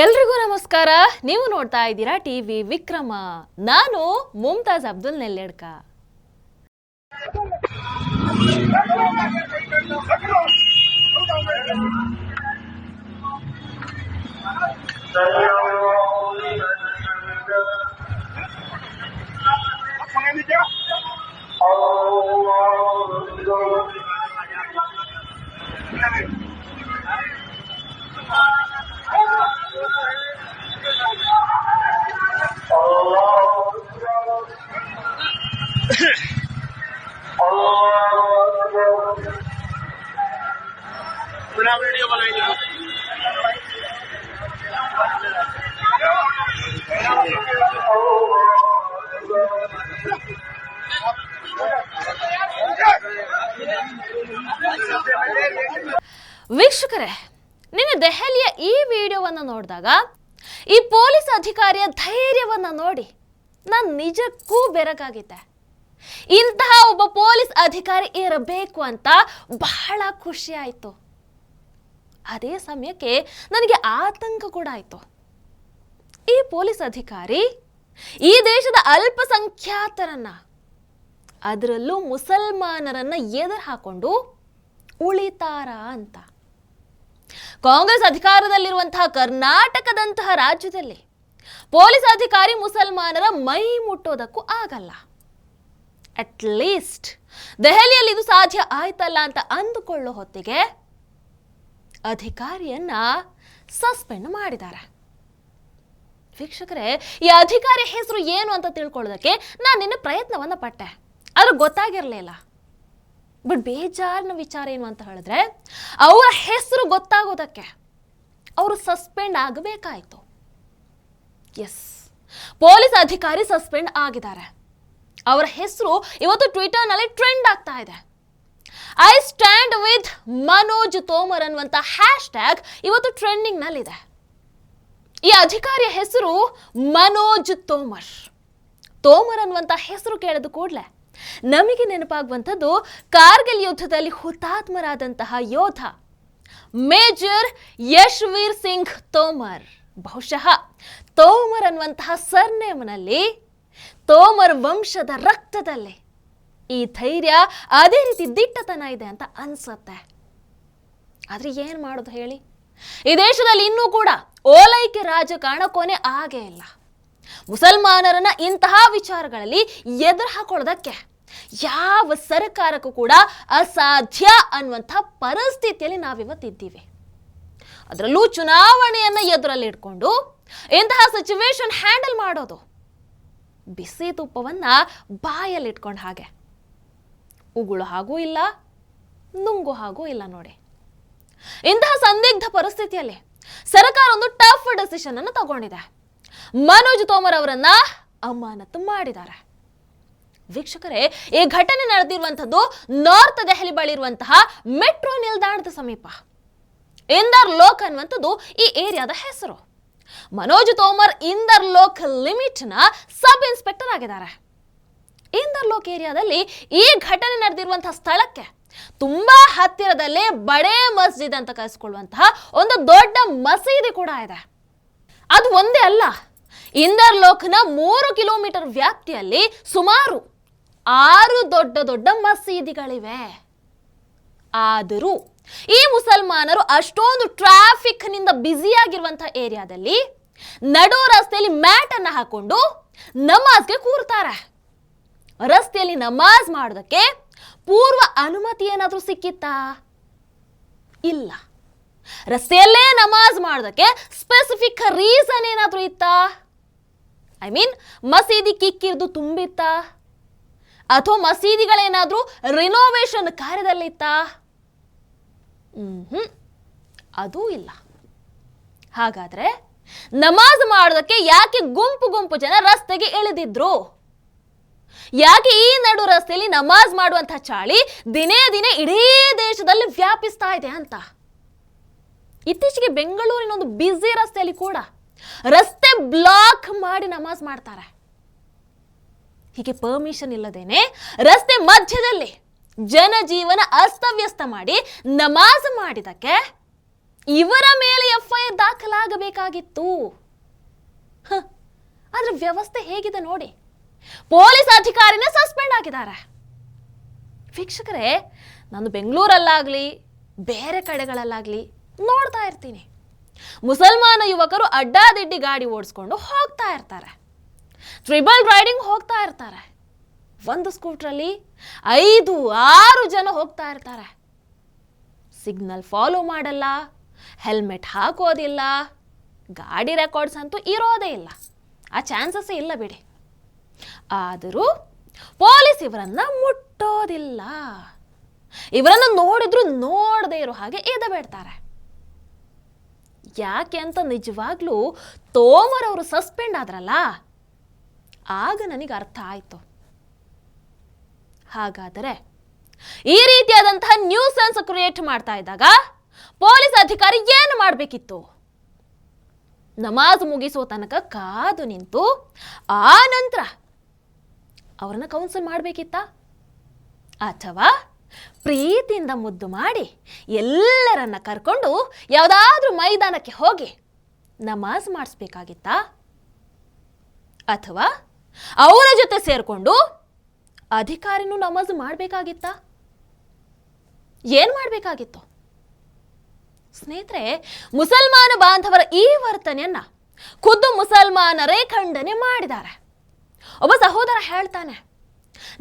ಎಲ್ರಿಗೂ ನಮಸ್ಕಾರ. ನೀವು ನೋಡ್ತಾ ಇದ್ದೀರಾ ಟಿವಿ ವಿಕ್ರಮ. ನಾನು ಮುಮ್ತಾಜ್ ಅಬ್ದುಲ್ ನೆಲ್ಲೆಡ್ಕ. ವೀಕ್ಷಕರೇ, ನಿನ್ನೆ ದೆಹಲಿಯ ಈ ವಿಡಿಯೋವನ್ನು ನೋಡಿದಾಗ ಈ ಪೊಲೀಸ್ ಅಧಿಕಾರಿಯ ಧೈರ್ಯವನ್ನು ನೋಡಿ ನಾನು ನಿಜಕ್ಕೂ ಬೆರಗಾಗಿದ್ದೆ. ಇಂತಹ ಒಬ್ಬ ಪೊಲೀಸ್ ಅಧಿಕಾರಿ ಇರಬೇಕು ಅಂತ ಬಹಳ ಖುಷಿ ಆಯಿತು. ಅದೇ ಸಮಯಕ್ಕೆ ನನಗೆ ಆತಂಕ ಕೂಡ ಆಯಿತು. ಈ ಪೊಲೀಸ್ ಅಧಿಕಾರಿ ಈ ದೇಶದ ಅಲ್ಪಸಂಖ್ಯಾತರನ್ನ, ಅದರಲ್ಲೂ ಮುಸಲ್ಮಾನರನ್ನ ಎದುರು ಹಾಕೊಂಡು ಉಳಿತಾರ ಅಂತ. ಕಾಂಗ್ರೆಸ್ ಅಧಿಕಾರದಲ್ಲಿರುವಂತಹ ಕರ್ನಾಟಕದಂತಹ ರಾಜ್ಯದಲ್ಲಿ ಪೊಲೀಸ್ ಅಧಿಕಾರಿ ಮುಸಲ್ಮಾನರ ಮೈ ಮುಟ್ಟೋದಕ್ಕೂ ಆಗಲ್ಲ. ಅಟ್ ಲೀಸ್ಟ್ ದೆಹಲಿಯಲ್ಲಿ ಇದು ಸಾಧ್ಯ ಆಯ್ತಲ್ಲ ಅಂತ ಅಂದುಕೊಳ್ಳೋ ಹೊತ್ತಿಗೆ ಅಧಿಕಾರಿಯನ್ನ ಸಸ್ಪೆಂಡ್ ಮಾಡಿದ್ದಾರೆ. ವೀಕ್ಷಕರೇ, ಈ ಅಧಿಕಾರಿ ಹೆಸರು ಏನು ಅಂತ ತಿಳ್ಕೊಳ್ಳೋದಕ್ಕೆ ನಾನು ನಿನ್ನ ಪ್ರಯತ್ನವನ್ನ ಪಟ್ಟೆ. ಆದ್ರೆ ಗೊತ್ತಾಗಿರಲಿಲ್ಲ ಬಟ್ ಬೇಜಾರಿನ ವಿಚಾರ ಏನು ಅಂತ ಹೇಳಿದ್ರೆ, ಅವರ ಹೆಸರು ಗೊತ್ತಾಗೋದಕ್ಕೆ ಅವರು ಸಸ್ಪೆಂಡ್ ಆಗಬೇಕಾಯಿತು. ಎಸ್ ಪೊಲೀಸ್ ಅಧಿಕಾರಿ ಸಸ್ಪೆಂಡ್ ಆಗಿದ್ದಾರೆ. ಅವರ ಹೆಸರು ಇವತ್ತು ಟ್ವಿಟರ್ನಲ್ಲಿ ಟ್ರೆಂಡ್ ಆಗ್ತಾ ಇದೆ. I stand with Manoj Tomar ಅನ್ನುವಂಥ ಹ್ಯಾಶ್ ಟ್ಯಾಗ್ ಇವತ್ತು ಟ್ರೆಂಡಿಂಗ್ನಲ್ಲಿದೆ. ಈ ಅಧಿಕಾರಿಯ ಹೆಸರು ಮನೋಜ್ ತೋಮರ್. ತೋಮರ್ ಅನ್ನುವಂಥ ಹೆಸರು ಕೇಳಿದ ಕೂಡಲೇ ನಮಗೆ ನೆನಪಾಗುವಂಥದ್ದು ಕಾರ್ಗಿಲ್ ಯುದ್ಧದಲ್ಲಿ ಹುತಾತ್ಮರಾದಂತಹ ಯೋಧ ಮೇಜರ್ ಯಶ್ವೀರ್ ಸಿಂಗ್ ತೋಮರ್. ಬಹುಶಃ ತೋಮರ್ ಅನ್ನುವಂತಹ ಸರ್ನೇಮ್ನಲ್ಲಿ ತೋಮರ್ ವಂಶದ ರಕ್ತದಲ್ಲಿ ಈ ಧೈರ್ಯ ಅದೇ ರೀತಿ ದಿಟ್ಟತನ ಇದೆ ಅಂತ ಅನ್ಸತ್ತೆ. ಆದ್ರೆ ಏನ್ ಮಾಡೋದು ಹೇಳಿ? ಈ ದೇಶದಲ್ಲಿ ಇನ್ನೂ ಕೂಡ ಓಲೈಕೆ ರಾಜಕಾರಣ ಕೊನೆ ಆಗೇ ಇಲ್ಲ. ಮುಸಲ್ಮಾನರನ್ನ ಇಂತಹ ವಿಚಾರಗಳಲ್ಲಿ ಎದುರು ಹಾಕೊಳ್ಳೋದಕ್ಕೆ ಯಾವ ಸರ್ಕಾರಕ್ಕೂ ಕೂಡ ಅಸಾಧ್ಯ ಅನ್ನುವಂಥ ಪರಿಸ್ಥಿತಿಯಲ್ಲಿ ನಾವಿವತ್ತಿದ್ದೀವಿ ಅದರಲ್ಲೂ ಚುನಾವಣೆಯನ್ನ ಎದುರಲ್ಲಿ ಇಟ್ಕೊಂಡು ಇಂತಹ ಸಿಚುವೇಶನ್ ಹ್ಯಾಂಡಲ್ ಮಾಡೋದು. ಬಿಸಿ ತುಪ್ಪವನ್ನ ಬಾಯಲ್ಲಿ ಇಟ್ಕೊಂಡು ಹಾಗೆ. ಉಗುಳು ಹಾಗೂ ಇಲ್ಲ, ನುಂಗು ಹಾಗೂ ಇಲ್ಲ ನೋಡಿ. ಇಂತಹ ಸಂದಿಗ್ಧ ಪರಿಸ್ಥಿತಿಯಲ್ಲಿ ಸರ್ಕಾರ ಒಂದು ಟಫ್ ಡಿಸಿಷನ್ ಅನ್ನು ತಗೊಂಡಿದೆ. ಮನೋಜ್ ತೋಮರ್ ಅವರನ್ನ ಅಮಾನತು ಮಾಡಿದ್ದಾರೆ. ವೀಕ್ಷಕರೇ, ಈ ಘಟನೆ ನಡೆದಿರುವಂತದ್ದು ನಾರ್ತ್ ದೆಹಲಿ ಬಳಿ ಇರುವಂತಹ ಮೆಟ್ರೋ ನಿಲ್ದಾಣದ ಸಮೀಪ. ಇಂದರ್ ಲೋಕ್ ಅನ್ನುವಂಥದ್ದು ಈ ಏರಿಯಾದ ಹೆಸರು. ಮನೋಜ್ ತೋಮರ್ ಇಂದರ್ ಲೋಕ್ ಲಿಮಿಟ್ನ ಸಬ್ ಇನ್ಸ್ಪೆಕ್ಟರ್ ಆಗಿದ್ದಾರೆ. ಇಂದರ್ ಲೋಕ್ ಏರಿಯಾದಲ್ಲಿ ಈ ಘಟನೆ ನಡೆದಿರುವಂತಹ ಸ್ಥಳಕ್ಕೆ ತುಂಬಾ ಹತ್ತಿರದಲ್ಲೇ ಬಡೇ ಮಸ್ಜಿದ್ ಅಂತ ಕರೆಸ್ಕೊಳ್ಳುವಂತಹ ಒಂದು ದೊಡ್ಡ ಮಸೀದಿ ಕೂಡ ಇದೆ. ಅದು ಒಂದೇ ಅಲ್ಲ. ಇಂದರ್ ಲೋಕ್ನ ಮೂರು ಕಿಲೋಮೀಟರ್ ವ್ಯಾಪ್ತಿಯಲ್ಲಿ ಸುಮಾರು ಆರು ದೊಡ್ಡ ದೊಡ್ಡ ಮಸೀದಿಗಳಿವೆ. ಆದರೂ ಈ ಮುಸಲ್ಮಾನರು ಅಷ್ಟೊಂದು ಟ್ರಾಫಿಕ್ನಿಂದ ಬ್ಯುಸಿಯಾಗಿರುವಂತಹ ಏರಿಯಾದಲ್ಲಿ ನಡು ರಸ್ತೆಯಲ್ಲಿ ಮ್ಯಾಟ್ ಅನ್ನು ಹಾಕೊಂಡು ನಮಾಜ್ಗೆ ಕೂರ್ತಾರೆ. ರಸ್ತೆಯಲ್ಲಿ ನಮಾಜ್ ಮಾಡೋದಕ್ಕೆ ಪೂರ್ವ ಅನುಮತಿ ಏನಾದರೂ ಸಿಕ್ಕಿತ್ತಾ? ಇಲ್ಲ. ರಸ್ತೆಯಲ್ಲೇ ನಮಾಜ್ ಮಾಡೋದಕ್ಕೆ ಸ್ಪೆಸಿಫಿಕ್ ರೀಸನ್ ಏನಾದರೂ ಇತ್ತಾ? ಐ ಮೀನ್ ಮಸೀದಿ ಕಿಕ್ಕಿರ್ದು ತುಂಬಿತ್ತಾ? ಅಥವಾ ಮಸೀದಿಗಳೇನಾದರೂ ರಿನೋವೇಷನ್ ಕಾರ್ಯದಲ್ಲಿತ್ತಾ? ಹ್ಞೂ ಅದೂ ಇಲ್ಲ. ಹಾಗಾದ್ರೆ ನಮಾಜ್ ಮಾಡೋದಕ್ಕೆ ಯಾಕೆ ಗುಂಪು ಗುಂಪು ಜನ ರಸ್ತೆಗೆ ಇಳಿದಿದ್ರು? ಯಾಕೆ ಈ ನಡು ರಸ್ತೆಯಲ್ಲಿ ನಮಾಜ್ ಮಾಡುವಂತಹ ಚಾಳಿ ದಿನೇ ದಿನೇ ಇಡೀ ದೇಶದಲ್ಲಿ ವ್ಯಾಪಿಸ್ತಾ ಇದೆ ಅಂತ? ಇತ್ತೀಚೆಗೆ ಬೆಂಗಳೂರಿನ ಒಂದು ಬ್ಯುಸಿ ರಸ್ತೆಯಲ್ಲಿ ಕೂಡ ರಸ್ತೆ ಬ್ಲಾಕ್ ಮಾಡಿ ನಮಾಜ್ ಮಾಡ್ತಾರೆ. ಹೀಗೆ ಪರ್ಮಿಷನ್ ಇಲ್ಲದೇನೆ ರಸ್ತೆ ಮಧ್ಯದಲ್ಲಿ ಜನಜೀವನ ಅಸ್ತವ್ಯಸ್ತ ಮಾಡಿ ನಮಾಜ್ ಮಾಡಿದಕ್ಕೆ ಇವರ ಮೇಲೆ ಎಫ್ಐಆರ್ ದಾಖಲಾಗಬೇಕಾಗಿತ್ತು. ಹ, ಆದ್ರೆ ವ್ಯವಸ್ಥೆ ಹೇಗಿದೆ ನೋಡಿ. ಪೊಲೀಸ್ ಅಧಿಕಾರಿನೇ ಸಸ್ಪೆಂಡ್ ಆಗಿದ್ದಾರೆ. ವೀಕ್ಷಕರೇ ನಾನು ಬೆಂಗಳೂರಲ್ಲಾಗಲಿ ಬೇರೆ ಕಡೆಗಳಲ್ಲಾಗ್ಲಿ ನೋಡ್ತಾ ಇರ್ತೀನಿ. ಮುಸಲ್ಮಾನ ಯುವಕರು ಅಡ್ಡಾದಿಡ್ಡಿ ಗಾಡಿ ಓಡಿಸ್ಕೊಂಡು ಹೋಗ್ತಾ ಇರ್ತಾರೆ. ಟ್ರಿಬಲ್ ರೈಡಿಂಗ್ ಹೋಗ್ತಾ ಇರ್ತಾರೆ. ಒಂದು ಸ್ಕೂಟ್ರಲ್ಲಿ ಐದು, ಆರು ಜನ ಹೋಗ್ತಾ ಇರ್ತಾರೆ. ಸಿಗ್ನಲ್ ಫಾಲೋ ಮಾಡಲ್ಲ ಹೆಲ್ಮೆಟ್ ಹಾಕೋದಿಲ್ಲ, ಗಾಡಿ ರೆಕಾರ್ಡ್ಸ್ ಅಂತೂ ಇರೋದೇ ಇಲ್ಲ. ಆ ಚಾನ್ಸಸ್ ಇಲ್ಲ ಬಿಡಿ. ಆದರೂ ಪೊಲೀಸ್ ಇವರನ್ನ ಮುಟ್ಟೋದಿಲ್ಲ. ಇವರನ್ನು ನೋಡಿದ್ರು ನೋಡದೇ ಇರೋ ಹಾಗೆ ಎದಬೇಡ್ತಾರೆ. ಯಾಕೆ ಅಂತ ನಿಜವಾಗ್ಲೂ ತೋಮರ್ ಅವರು ಸಸ್ಪೆಂಡ್ ಆದ್ರಲ್ಲ? ಆಗ ನನಗೆ ಅರ್ಥ ಆಯ್ತು. ಹಾಗಾದರೆ ಈ ರೀತಿಯಾದಂತಹ ನ್ಯೂಸೆನ್ಸ್ ಕ್ರಿಯೇಟ್ ಮಾಡ್ತಾ ಇದ್ದಾಗ ಪೊಲೀಸ್ ಅಧಿಕಾರಿ ಏನು ಮಾಡಬೇಕಿತ್ತು? ನಮಾಜ್ ಮುಗಿಸೋ ತನಕ ಕಾದು ನಿಂತು ಆ ನಂತರ ಅವ್ರನ್ನ ಕೌನ್ಸಿಲ್ ಮಾಡಬೇಕಿತ್ತ? ಅಥವಾ ಪ್ರೀತಿಯಿಂದ ಮುದ್ದು ಮಾಡಿ ಎಲ್ಲರನ್ನ ಕರ್ಕೊಂಡು ಯಾವುದಾದ್ರೂ ಮೈದಾನಕ್ಕೆ ಹೋಗಿ ನಮಾಜ್ ಮಾಡಿಸ್ಬೇಕಾಗಿತ್ತಾ? ಅಥವಾ ಅವರ ಜೊತೆ ಸೇರಿಕೊಂಡು ಅಧಿಕಾರಿನೂ ನಮಾಜ್ ಮಾಡಬೇಕಾಗಿತ್ತಾ? ಏನು ಮಾಡಬೇಕಾಗಿತ್ತು? ಸ್ನೇಹಿತರೆ, ಮುಸಲ್ಮಾನ ಬಾಂಧವರ ಈ ವರ್ತನೆಯನ್ನ ಖುದ್ದು ಮುಸಲ್ಮಾನರೇ ಖಂಡನೆ ಮಾಡಿದ್ದಾರೆ. ಒಬ್ಬ ಸಹೋದರ ಹೇಳ್ತಾನೆ,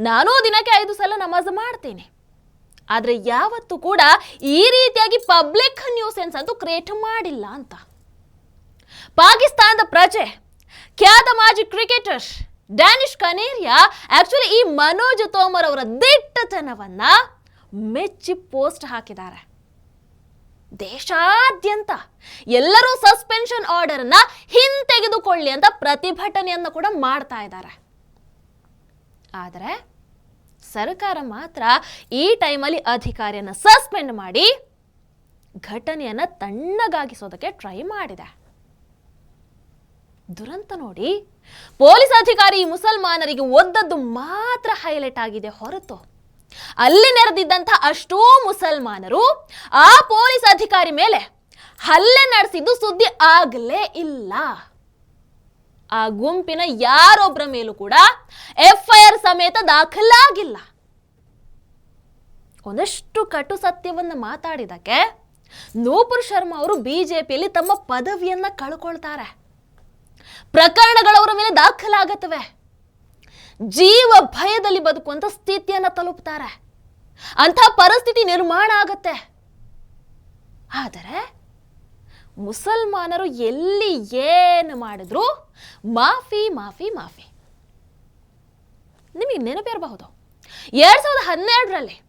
ನಾನು ದಿನಕ್ಕೆ ಐದು ಸಲ ನಮಾಜ್ ಮಾಡ್ತೀನಿ. ಆದ್ರೆ ಯಾವತ್ತೂ ಕೂಡ ಈ ರೀತಿಯಾಗಿ ಪಬ್ಲಿಕ್ ನ್ಯೂಸೆನ್ಸ್ ಅಂತೂ ಕ್ರಿಯೇಟ್ ಮಾಡಿಲ್ಲ ಅಂತ. ಪಾಕಿಸ್ತಾನದ ಪ್ರಜೆ, ಖ್ಯಾತ ಮಾಜಿ ಕ್ರಿಕೆಟರ್ ಡ್ಯಾನಿಶ್ ಕನೇರಿಯಾ ಆಕ್ಚುಲಿ ಈ ಮನೋಜ್ ತೋಮರ್ ಅವರ ದಿಟ್ಟತನವನ್ನ ಮೆಚ್ಚಿ ಪೋಸ್ಟ್ ಹಾಕಿದ್ದಾರೆ. ದೇಶಾದ್ಯಂತ ಎಲ್ಲರೂ ಸಸ್ಪೆನ್ಷನ್ ಆರ್ಡರ್ ಅನ್ನ ಹಿಂತೆಗೆದುಕೊಳ್ಳಿ ಅಂತ ಪ್ರತಿಭಟನೆಯನ್ನ ಕೂಡ ಮಾಡ್ತಾ ಇದ್ದಾರೆ. ಆದರೆ ಸರ್ಕಾರ ಮಾತ್ರ ಈ ಟೈಮಲ್ಲಿ ಅಧಿಕಾರಿಯನ್ನ ಸಸ್ಪೆಂಡ್ ಮಾಡಿ ಘಟನೆಯನ್ನ ತಣ್ಣಗಾಗಿಸೋದಕ್ಕೆ ಟ್ರೈ ಮಾಡಿದೆ. ದುರಂತ ನೋಡಿ, ಪೊಲೀಸ್ ಅಧಿಕಾರಿ ಮುಸಲ್ಮಾನರಿಗೆ ಒದ್ದದ್ದು ಮಾತ್ರ ಹೈಲೈಟ್ ಆಗಿದೆ ಹೊರತು. ಅಲ್ಲಿ ನೆರೆದಿದ್ದಂಥ ಅಷ್ಟೂ ಮುಸಲ್ಮಾನರು ಆ ಪೊಲೀಸ್ ಅಧಿಕಾರಿ ಮೇಲೆ ಹಲ್ಲೆ ನಡೆಸಿದ್ದು ಸುದ್ದಿ ಆಗಲೇ ಇಲ್ಲ. ಆ ಗುಂಪಿನ ಯಾರೊಬ್ಬರ ಮೇಲೂ ಕೂಡ ಎಫ್ಐಆರ್ ಸಮೇತ ದಾಖಲಾಗಿಲ್ಲ. ಒಂದಷ್ಟು ಕಟು ಸತ್ಯವನ್ನು ಮಾತಾಡಿದಕ್ಕೆ ನೂಪುರ್ ಶರ್ಮಾ ಅವರು ಬಿಜೆಪಿಯಲ್ಲಿ ತಮ್ಮ ಪದವಿಯನ್ನ ಕಳ್ಕೊಳ್ತಾರೆ. ಪ್ರಕರಣಗಳವರ ಮೇಲೆ ದಾಖಲಾಗತ್ತವೆ. ಜೀವ ಭಯದಲ್ಲಿ ಬದುಕುವಂತ ಸ್ಥಿತಿಯನ್ನ ತಲುಪ್ತಾರೆ. ಅಂತ ಪರಿಸ್ಥಿತಿ ನಿರ್ಮಾಣ ಆಗತ್ತೆ. ಆದರೆ ಮುಸಲ್ಮಾನರು ಎಲ್ಲಿ ಏನು ಮಾಡಿದ್ರು? ಮಾಫಿ ಮಾಫಿ ಮಾಫಿ. ನಿಮಗೆ ನೆನಪಿರಬಹುದು ಎರಡು ಸಾವಿರದ ಹನ್ನೆರಡರಲ್ಲಿ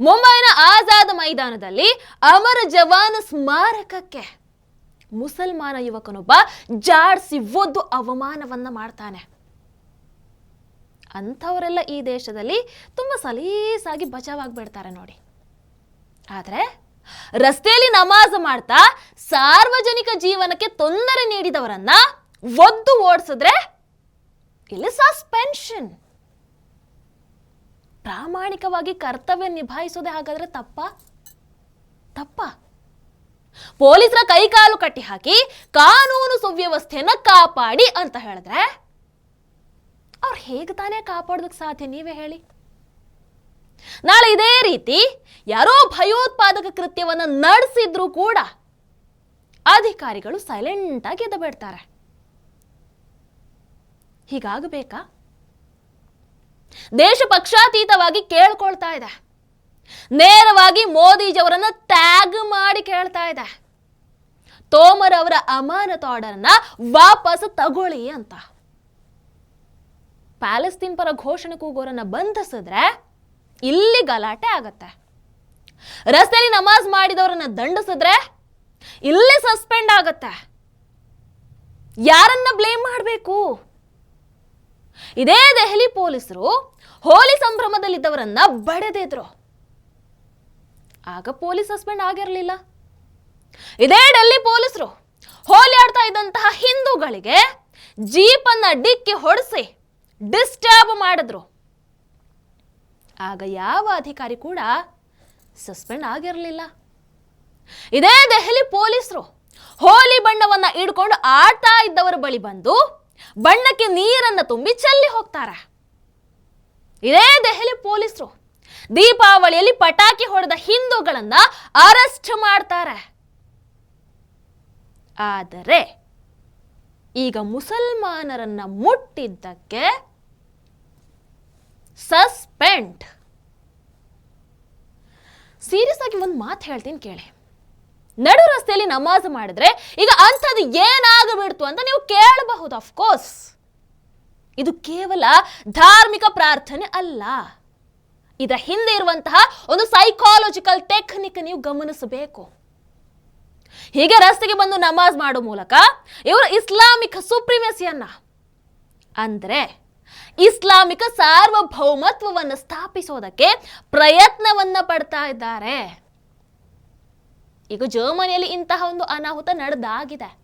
ಮುಂಬೈನ ಆಜಾದ್ ಮೈದಾನದಲ್ಲಿ ಅಮರ ಜವಾನ್ ಸ್ಮಾರಕಕ್ಕೆ ಮುಸಲ್ಮಾನ ಯುವಕನೊಬ್ಬ ಜಾಡ್ಸಿ ಒದ್ದು ಅವಮಾನವನ್ನ ಮಾಡ್ತಾನೆ. ಅಂಥವರೆಲ್ಲ ಈ ದೇಶದಲ್ಲಿ ತುಂಬ ಸಲೀಸಾಗಿ ಬಚಾವಾಗ್ಬಿಡ್ತಾರೆ ನೋಡಿ. ಆದರೆ ರಸ್ತೆಯಲ್ಲಿ ನಮಾಜ್ ಮಾಡ್ತಾ ಸಾರ್ವಜನಿಕ ಜೀವನಕ್ಕೆ ತೊಂದರೆ ನೀಡಿದವರನ್ನ ಒದ್ದು ಓಡಿಸಿದ್ರೆ ಇಲ್ಲಿ ಸಸ್ಪೆನ್ಷನ್ ಪ್ರಾಮಾಣಿಕವಾಗಿ ಕರ್ತವ್ಯ ನಿಭಾಯಿಸೋದೇ ಹಾಗಾದ್ರೆ ತಪ್ಪ? ತಪ್ಪ. ಪೊಲೀಸರ ಕೈಕಾಲು ಕಟ್ಟಿ ಹಾಕಿ ಕಾನೂನು ಸುವ್ಯವಸ್ಥೆಯನ್ನ ಕಾಪಾಡಿ ಅಂತ ಹೇಳಿದ್ರೆ ಅವ್ರು ಹೇಗೆ ತಾನೇ ಕಾಪಾಡೋದಕ್ಕೆ ಸಾಧ್ಯ? ನೀವೇ ಹೇಳಿ. ನಾಳೆ ಇದೇ ರೀತಿ ಯಾರೋ ಭಯೋತ್ಪಾದಕ ಕೃತ್ಯವನ್ನ ನಡೆಸಿದ್ರೂ ಕೂಡ ಅಧಿಕಾರಿಗಳು ಸೈಲೆಂಟ್ ಆಗಿ ಹೀಗಾಗಬೇಕಾ? ದೇಶ ಪಕ್ಷಾತೀತವಾಗಿ ಕೇಳ್ಕೊಳ್ತಾ ಇದೆ. ನೇರವಾಗಿ ಮೋದಿಜಿಯವರನ್ನು ಟ್ಯಾಗ್ ಮಾಡಿ ಕೇಳ್ತಾ ಇದೆ. ತೋಮರ್ ಅವರ ಅಮಾನತ್ ಆರ್ಡರ್ನ ವಾಪಸ್ ತಗೊಳ್ಳಿ ಅಂತ. ಪ್ಯಾಲೆಸ್ತೀನ್ ಪರ ಘೋಷಣೆ ಕೂಗೋರನ್ನ ಬಂಧಿಸಿದ್ರೆ ಇಲ್ಲಿ ಗಲಾಟೆ ಆಗತ್ತೆ. ರಸ್ತೆಯಲ್ಲಿ ನಮಾಜ್ ಮಾಡಿದವರನ್ನ ದಂಡಿಸಿದ್ರೆ ಇಲ್ಲಿ ಸಸ್ಪೆಂಡ್ ಆಗತ್ತೆ. ಯಾರನ್ನ ಬ್ಲೇಮ್ ಮಾಡಬೇಕು? ಇದೇ ದೆಹಲಿ ಪೊಲೀಸರು ಹೋಲಿ ಸಂಭ್ರಮದಲ್ಲಿದ್ದವರನ್ನ ಬಡೆದಿದ್ರು ಆಗ ಪೊಲೀಸ್ ಸಸ್ಪೆಂಡ್ ಆಗಿರಲಿಲ್ಲ. ಇದೇ ಡೆಲ್ಲಿ ಪೊಲೀಸರು ಹೋಲಿ ಆಡ್ತಾ ಇದ್ದಂತಹ ಹಿಂದೂಗಳಿಗೆ ಜೀಪನ್ನ ಡಿಕ್ಕಿ ಹೊಡೆಸಿ ಡಿಸ್ಟರ್ಬ್ ಮಾಡಿದ್ರು. ಆಗ ಯಾವ ಅಧಿಕಾರಿ ಕೂಡ ಸಸ್ಪೆಂಡ್ ಆಗಿರಲಿಲ್ಲ. ಇದೇ ದೆಹಲಿ ಪೊಲೀಸರು ಹೋಲಿ ಬಣ್ಣವನ್ನ ಇಡ್ಕೊಂಡು ಆಡ್ತಾ ಇದ್ದವರ ಬಳಿ ಬಂದು ಬಣ್ಣಕ್ಕೆ ನೀರನ್ನ ತುಂಬಿ ಚೆಲ್ಲಿ ಹೋಗ್ತಾರೆ. ಇದೇ ದೆಹಲಿ ಪೊಲೀಸರು ದೀಪಾವಳಿಯಲ್ಲಿ ಪಟಾಕಿ ಹೊಡೆದ ಹಿಂದೂಗಳನ್ನ ಅರೆಸ್ಟ್ ಮಾಡ್ತಾರೆ. ಆದರೆ ಈಗ ಮುಸಲ್ಮಾನರನ್ನ ಮುಟ್ಟಿದ್ದಕ್ಕೆ ಸಸ್ಪೆಂಡ್. ಸೀರಿಯಸ್ ಆಗಿ ಒಂದು ಮಾತು ಹೇಳ್ತೀನಿ ಕೇಳಿ. ನಡು ರಸ್ತೆಯಲ್ಲಿ ನಮಾಜ್ ಮಾಡಿದ್ರೆ ಈಗ ಅಂಥದ್ದು ಏನಾಗಬಿಡ್ತು ಅಂತ ನೀವು ಕೇಳಬಹುದು ಅಫ್ಕೋರ್ಸ್ ಇದು ಕೇವಲ ಧಾರ್ಮಿಕ ಪ್ರಾರ್ಥನೆ ಅಲ್ಲ. ಇದರ ಹಿಂದೆ ಇರುವಂತಹ ಒಂದು ಸೈಕಾಲಜಿಕಲ್ ಟೆಕ್ನಿಕ್ ನೀವು ಗಮನಿಸಬೇಕು. ಹೀಗೆ ರಸ್ತೆಗೆ ಬಂದು ನಮಾಜ್ ಮಾಡೋ ಮೂಲಕ ಇವರು ಇಸ್ಲಾಮಿಕ್ ಸುಪ್ರಿಮೆಸಿಯನ್ನ ಅಂದ್ರೆ ಇಸ್ಲಾಮಿಕ ಸಾರ್ವಭೌಮತ್ವವನ್ನು ಸ್ಥಾಪಿಸೋದಕ್ಕೆ ಪ್ರಯತ್ನವನ್ನ ಪಡ್ತಾ ಇದ್ದಾರೆ. ಈಗ ಜರ್ಮನಿಯಲ್ಲಿ ಇಂತಹ ಒಂದು ಅನಾಹುತ ನಡೆದಾಗಿದೆ.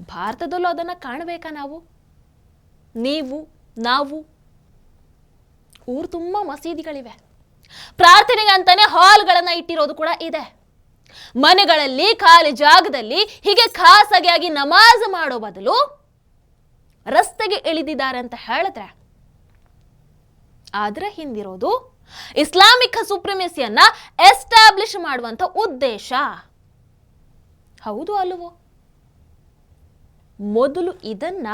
ಭಾರತದಲ್ಲೂ ಅದನ್ನ ಕಾಣಬೇಕಾ ನಾವು? ನೀವು, ನಾವು, ಊರು ತುಂಬ ಮಸೀದಿಗಳಿವೆ. ಪ್ರಾರ್ಥನೆಗೆ ಅಂತಾನೆ ಹಾಲ್ಗಳನ್ನ ಇಟ್ಟಿರೋದು ಕೂಡ ಇದೆ. ಮನೆಗಳಲ್ಲಿ, ಖಾಲಿ ಜಾಗದಲ್ಲಿ ಹೀಗೆ ಖಾಸಗಿಯಾಗಿ ನಮಾಜ್ ಮಾಡೋ ಬದಲು ರಸ್ತೆಗೆ ಇಳಿದಿದ್ದಾರೆ ಅಂತ ಹೇಳಿದ್ರೆ, ಆದ್ರೆ ಹಿಂದಿರೋದು ಇಸ್ಲಾಮಿಕ್ ಸುಪ್ರಿಮೆಸಿಯನ್ನ ಎಸ್ಟಾಬ್ಲಿಷ್ ಮಾಡುವಂತ ಉದ್ದೇಶ. ಹೌದು ಅಲ್ವೋ? ಮೊದಲು ಇದನ್ನ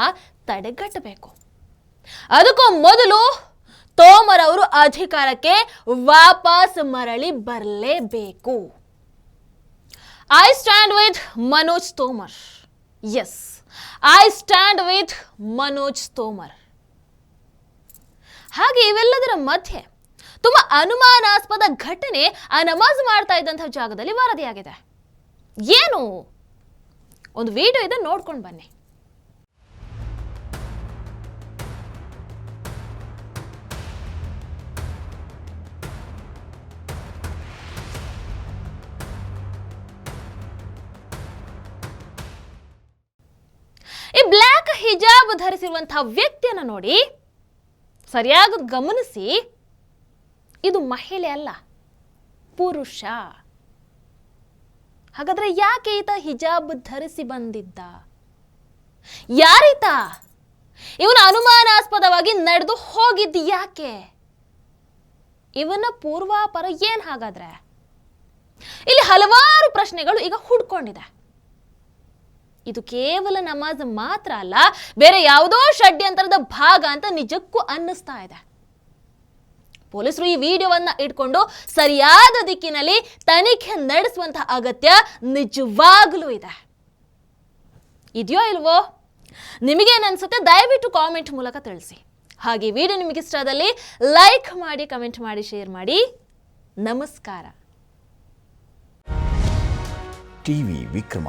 ತಡೆಗಟ್ಟಬೇಕು. ಅದಕ್ಕೂ ಮೊದಲು ತೋಮರ್ ಅವರು ಅಧಿಕಾರಕ್ಕೆ ವಾಪಸ್ ಮರಳಿ ಬರಲೇಬೇಕು. I stand with Manoj Tomar S I stand with Manoj Tomar ಹಾಗೆ ಇವೆಲ್ಲದರ ಮಧ್ಯೆ ತುಂಬಾ ಅನುಮಾನಾಸ್ಪದ ಘಟನೆ ಆ ನಮಾಜ್ ಮಾಡ್ತಾ ಇದ್ದಂತಹ ಜಾಗದಲ್ಲಿ ವರದಿಯಾಗಿದೆ. ಏನು? ಒಂದು ವಿಡಿಯೋ ಇದೆ ನೋಡ್ಕೊಂಡು ಬನ್ನಿ. ಹಿಜಾಬ್ ಧರಿಸಿರುವಂತಹ ವ್ಯಕ್ತಿಯನ್ನು ನೋಡಿ ಸರಿಯಾಗಿ ಗಮನಿಸಿ, ಇದು ಮಹಿಳೆ ಅಲ್ಲ, ಪುರುಷ. ಹಾಗಾದ್ರೆ ಯಾಕೆ ಈತ ಹಿಜಾಬ್ ಧರಿಸಿ ಬಂದಿದ್ದ? ಯಾರೀತ? ಇವನು ಅನುಮಾನಾಸ್ಪದವಾಗಿ ನಡೆದು ಹೋಗಿದ್ದ ಯಾಕೆ? ಇವನ ಪೂರ್ವಾಪರ ಏನ್ ಹಾಗಾದ್ರೆ? ಇಲ್ಲಿ ಹಲವಾರು ಪ್ರಶ್ನೆಗಳು ಈಗ ಹುಡ್ಕೊಂಡಿದೆ. ಇದು ಕೇವಲ ನಮಾಜ್ ಮಾತ್ರ ಅಲ್ಲ, ಬೇರೆ ಯಾವುದೋ ಷಡ್ಯಂತರದ ಭಾಗ ಅಂತ ನಿಜಕ್ಕೂ ಅನ್ನಿಸ್ತಾ ಇದೆ. ಪೊಲೀಸರು ಈ ವಿಡಿಯೋವನ್ನ ಇಟ್ಕೊಂಡು ಸರಿಯಾದ ದಿಕ್ಕಿನಲ್ಲಿ ತನಿಖೆ ನಡೆಸುವಂತಹ ಅಗತ್ಯ ನಿಜವಾಗ್ಲೂ ಇದೆ. ಇದೆಯೋ ಇಲ್ವೋ? ನಿಮಗೇನನ್ಸುತ್ತೆ ದಯವಿಟ್ಟು ಕಾಮೆಂಟ್ ಮೂಲಕ ತಿಳಿಸಿ. ಹಾಗೆ ವಿಡಿಯೋ ನಿಮಗೆ ಇಷ್ಟ ಆದಲ್ಲಿ ಲೈಕ್ ಮಾಡಿ, ಕಮೆಂಟ್ ಮಾಡಿ, ಶೇರ್ ಮಾಡಿ. ನಮಸ್ಕಾರ. ಟಿವಿ ವಿಕ್ರಮ.